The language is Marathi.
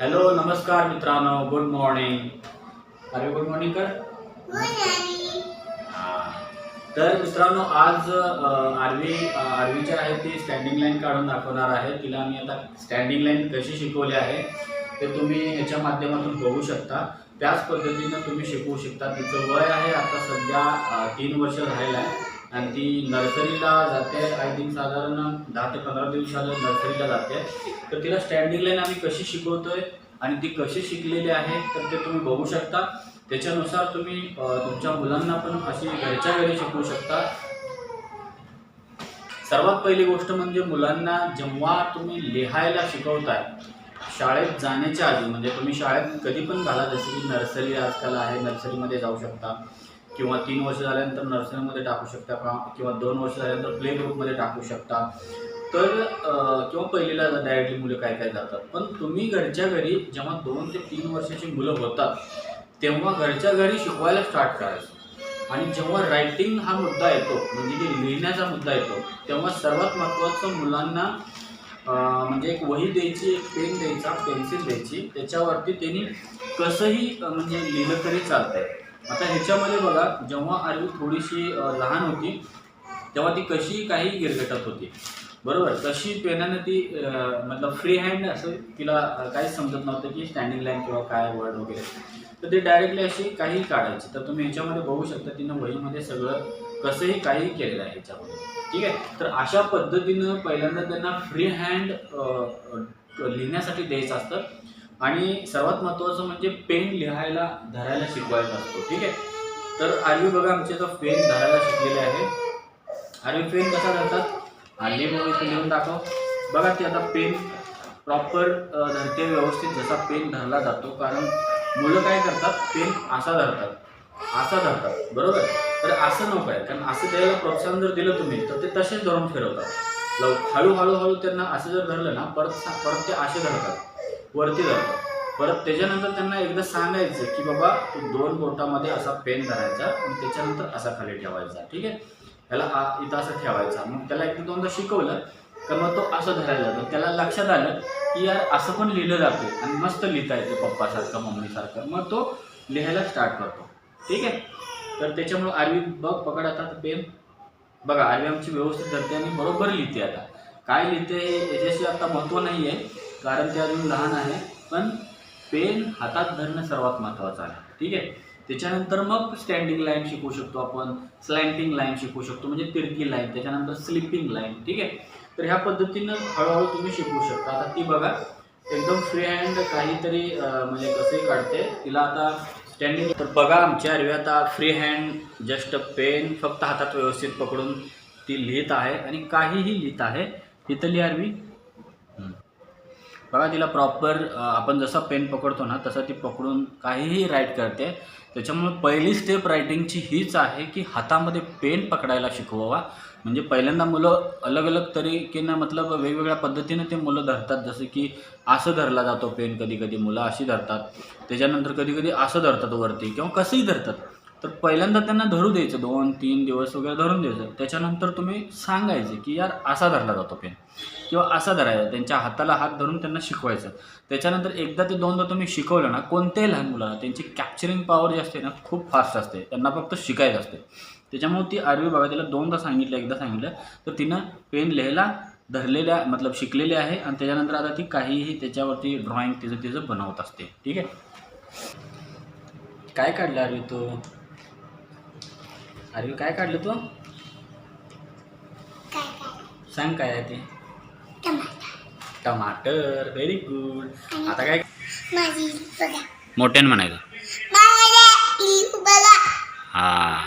हॅलो नमस्कार मित्रांनो गुड मॉर्निंग अरे गुड मॉर्निंग कर. हा. तर मित्रांनो आज आरवी अ, आरवीची आहे ती स्टँडिंग लाईन काढून दाखवणार आहे. तिला मी आता स्टँडिंग लाईन कशी शिकवली आहे ते तुम्ही ह्याच्या माध्यमातून बघू शकता. त्याच पद्धतीनं तुम्ही शिकवू शकता. तिचं वय आहे आता सध्या तीन वर्ष झालेलं आहे. आणि ती नर्सरीला जाते. आय थिंक साधारण दहा ते पंधरा दिवसाला नर्सरीला जाते. तर तिला स्टँडिंग लाईन आम्ही कशी शिकवतोय आणि ती कशी शिकलेली आहे तर ते तुम्ही बघू शकता. त्याच्यानुसार तुम्ही तुमच्या मुलांना पण अशी घरच्या घरी शिकवू शकता. सर्वात पहिली गोष्ट म्हणजे मुलांना जेव्हा तुम्ही लिहायला शिकवताय शाळेत जाण्याच्या आधी म्हणजे तुम्ही शाळेत कधी पण घाला जसं की नर्सरी आजकाल आहे नर्सरीमध्ये जाऊ शकता. किंवा तीन वर्ष झाल्यानंतर नर्सरीमध्ये टाकू शकता का- किंवा दोन वर्ष झाल्यानंतर प्ले ग्रुपमध्ये टाकू शकता. तर किंवा पहिलीला डायरेक्टली मुलं काय काय जातात. पण तुम्ही घरच्या घरी जेव्हा दोन ते तीन वर्षाची मुलं होतात तेव्हा घरच्या घरी शिकवायला स्टार्ट करायचं. आणि जेव्हा रायटिंग हा मुद्दा येतो म्हणजे की लिहिण्याचा मुद्दा येतो तेव्हा सर्वात महत्त्वाचं मुलांना म्हणजे एक वही द्यायची एक पेन द्यायचा पेन्सिल द्यायची. त्याच्यावरती त्यांनी कसंही म्हणजे लिहिलं तरी चालतंय. आता ह्याच्यामध्ये बघा जेव्हा आरवी थोडीशी लहान होती तेव्हा ती कशी काही गिरगटत होती. बरोबर? तशी पेनानं ती मतलब फ्री हँड असं तिला काहीच समजत नव्हतं की स्टँडिंग लाईन किंवा काय वर्ड वगैरे. तर ते डायरेक्टली अशी काही काढायची. तर तुम्ही ह्याच्यामध्ये बघू शकता तिनं वहीमध्ये सगळं कसंही काही केलेलं आहे ह्याच्यामध्ये. ठीक आहे? तर अशा पद्धतीनं पहिल्यांदा त्यांना फ्री हँड लिहिण्यासाठी द्यायचं असतं. आणि सर्वात महत्त्वाचं म्हणजे पेन लिहायला धरायला शिकवायचा असतो ठीक आहे? तर आर्वी बघा आमच्या तर पेन धरायला शिकलेले आहे. आर्वी पेन कसा धरतात? आरवी बघा इथे लिहून दाखव. बघा की आता पेन प्रॉपर धरते व्यवस्थित जसा पेन धरला जातो. कारण मुलं काय करतात? पेन असा धरतात. असा धरतात बरोबर? तर असं नको आहे. कारण असं द्यायला प्रोत्साहन जर दिलं तुम्ही तर ते तसेच धरून फिरवतात. लव हळूहळूहळू त्यांना असं जर धरलं ना परत परत ते असे धरतात. वरती जातो. परत त्याच्यानंतर त्यांना एकदा सांगायचं की बाबा तू दोन बोटामध्ये असा पेन धरायचा आणि त्याच्यानंतर असा खाली ठेवायचा ठीक आहे? त्याला आ- इथं असं ठेवायचा. मग त्याला एकदा दोनदा शिकवलं तर मग तो असं धरायला जातो त्याला लक्षात आलं की यार असं पण लिहिलं जाते आणि मस्त लिहिता येते पप्पासारखं मम्मीसारखं. मग तो लिहायला स्टार्ट करतो ठीक आहे? तर त्याच्यामुळं आरवी बघ पकड आता पेन. बघा आरवी आमची व्यवस्थित धरते आणि बरोबर लिहिते आता. काय लिहिते याच्याशी आता महत्त्व नाही आहे कारण ते अजून लहान आहे. पण पेन हातात धरणं सर्वात महत्त्वाचं आहे. ठीक आहे? त्याच्यानंतर मग स्टँडिंग लाईन शिकू शकतो आपण स्लँटिंग लाईन शिकू शकतो म्हणजे तिरकी लाईन त्याच्यानंतर स्लिपिंग लाईन ठीक आहे? तर ह्या पद्धतीनं हळूहळू तुम्ही शिकू शकता. आता ती बघा एकदम फ्री हँड काहीतरी म्हणजे कसंही काढते तिला आता स्टँडिंग तर बघा आमची आरवी आता फ्री हँड जस्ट पेन फक्त हातात व्यवस्थित पकडून ती लिहित आहे आणि काहीही लिहित आहे. तिथली आरवी बघा तिला प्रॉपर आपण जसा पेन पकडतो ना तसं ती पकडून काहीही राईट करते. त्याच्यामुळे पहिली स्टेप रायटिंगची हीच आहे की हातामध्ये पेन पकडायला शिकवावा. म्हणजे पहिल्यांदा मुलं अलग अलग तरीकेनं मतलब वेगवेगळ्या पद्धतीनं ते मुलं धरतात. जसं की असं धरला जातो पेन कधी कधी मुलं अशी धरतात. त्याच्यानंतर कधी कधी असं धरतात वरती किंवा कसंही धरतात. तर पहिल्यांदा त्यांना धरू द्यायचं. दोन तीन दिवस वगैरे धरून द्यायचं. त्याच्यानंतर तुम्ही सांगायचे की यार असा धरला जातो पेन किंवा असा धरायचा त्यांच्या हाताला हात धरून त्यांना शिकवायचं. त्याच्यानंतर एकदा ते दोनदा तुम्ही शिकवलं ना कोणत्याही लहान मुलाला त्यांची कॅप्चरिंग पॉवर जी असते ना खूप फास्ट असते. त्यांना फक्त शिकायचं असते. त्याच्यामुळे ती आरवी बघा तिला दोनदा सांगितलं एकदा सांगितलं तर तिनं पेन लिहायला धरलेल्या मतलब शिकलेली आहे आणि त्याच्यानंतर आता ती काहीही त्याच्यावरती ड्रॉइंग तिचं तिचं बनवत असते. ठीक आहे? काय काढलं आरवी तू? आरवी काय काढलं तू? सांग काय आहे ते. टमाटर. व्हेरी गुड आता काय? मोठ्यानं म्हणायचं. हा.